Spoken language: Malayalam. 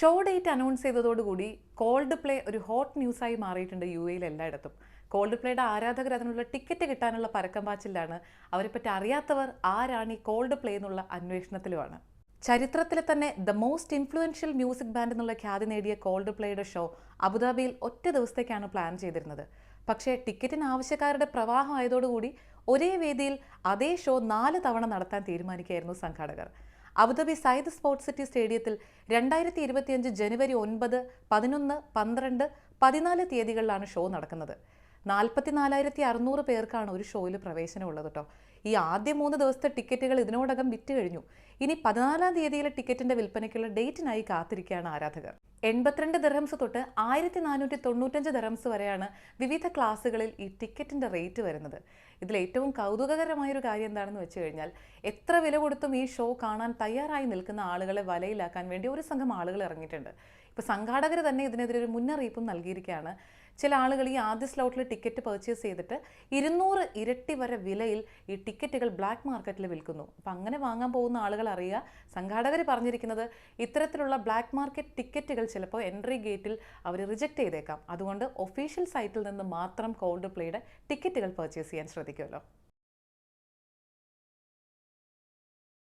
ഷോ ഡേറ്റ് അനൗൺസ് ചെയ്തതോടുകൂടി കോൾഡ് പ്ലേ ഒരു ഹോട്ട് ന്യൂസായി മാറിയിട്ടുണ്ട് യു എയിൽ എല്ലായിടത്തും. കോൾഡ് പ്ലേയുടെ ആരാധകർ അതിനുള്ള ടിക്കറ്റ് കിട്ടാനുള്ള പരക്കം പാച്ചിലാണ് അവരെപ്പറ്റി അറിയാത്തവർ ആരാണ് ഈ കോൾഡ് പ്ലേ എന്നുള്ള അന്വേഷണത്തിലുമാണ്. ചരിത്രത്തിലെ തന്നെ the most influential music band എന്നുള്ള ഖ്യാതി നേടിയ കോൾഡ് പ്ലേയുടെ ഷോ അബുദാബിയിൽ ഒറ്റ ദിവസത്തേക്കാണ് പ്ലാൻ ചെയ്തിരുന്നത്. പക്ഷേ ടിക്കറ്റിന് ആവശ്യക്കാരുടെ പ്രവാഹം ആയതോടുകൂടി ഒരേ വേദിയിൽ അതേ ഷോ നാല് തവണ നടത്താൻ തീരുമാനിക്കുകയായിരുന്നു സംഘാടകർ. അബുദാബി സയ്യിദ് സ്പോർട്സ് സിറ്റി സ്റ്റേഡിയത്തിൽ രണ്ടായിരത്തി ഇരുപത്തിയഞ്ച് ജനുവരി ഒൻപത് പതിനൊന്ന് പന്ത്രണ്ട് പതിനാല് തീയതികളിലാണ് ഷോ നടക്കുന്നത്. നാൽപ്പത്തിനാലായിരത്തി അറുന്നൂറ് പേർക്കാണ് ഒരു ഷോയിൽ പ്രവേശനമുള്ളത് കേട്ടോ. ഈ ആദ്യ മൂന്ന് ദിവസത്തെ ടിക്കറ്റുകൾ ഇതിനോടകം വിറ്റ് കഴിഞ്ഞു. ഇനി പതിനാലാം തീയതിയിലെ ടിക്കറ്റിന്റെ വിൽപ്പനയ്ക്കുള്ള ഡേറ്റിനായി കാത്തിരിക്കുകയാണ് ആരാധകർ. എൺപത്തിരണ്ട് ദർഹംസ് തൊട്ട് ആയിരത്തി നാനൂറ്റി തൊണ്ണൂറ്റഞ്ച് ദർഹംസ് വരെയാണ് വിവിധ ക്ലാസ്സുകളിൽ ഈ ടിക്കറ്റിന്റെ റേറ്റ് വരുന്നത്. ഇതിൽ ഏറ്റവും കൗതുകകരമായൊരു കാര്യം എന്താണെന്ന് വെച്ച് കഴിഞ്ഞാൽ എത്ര വില കൊടുത്തും ഈ ഷോ കാണാൻ തയ്യാറായി നിൽക്കുന്ന ആളുകളെ വലയിലാക്കാൻ വേണ്ടി ഒരു സംഘം ആളുകൾ ഇറങ്ങിയിട്ടുണ്ട്. ഇപ്പോൾ സംഘാടകർ തന്നെ ഇതിനെതിരെ ഒരു മുന്നറിയിപ്പും നൽകിയിരിക്കുകയാണ്. ചില ആളുകൾ ഈ ആദ്യ സ്ലോട്ടിൽ ടിക്കറ്റ് പർച്ചേസ് ചെയ്തിട്ട് ഇരുന്നൂറ് ഇരട്ടി വരെ വിലയിൽ ഈ ടിക്കറ്റുകൾ ബ്ലാക്ക് മാർക്കറ്റിൽ വിൽക്കുന്നു. അപ്പം അങ്ങനെ വാങ്ങാൻ പോകുന്ന ആളുകൾ അറിയുക. സംഘാടകർ പറഞ്ഞിരിക്കുന്നത് ഇത്തരത്തിലുള്ള ബ്ലാക്ക് മാർക്കറ്റ് ടിക്കറ്റുകൾ ചിലപ്പോൾ എൻട്രി ഗേറ്റിൽ അവർ റിജക്റ്റ് ചെയ്തേക്കാം. അതുകൊണ്ട് ഒഫീഷ്യൽ സൈറ്റിൽ നിന്ന് മാത്രം കോൾഡ് പ്ലേയുടെ ടിക്കറ്റുകൾ പർച്ചേസ് ചെയ്യാൻ ശ്രദ്ധിക്കുമല്ലോ.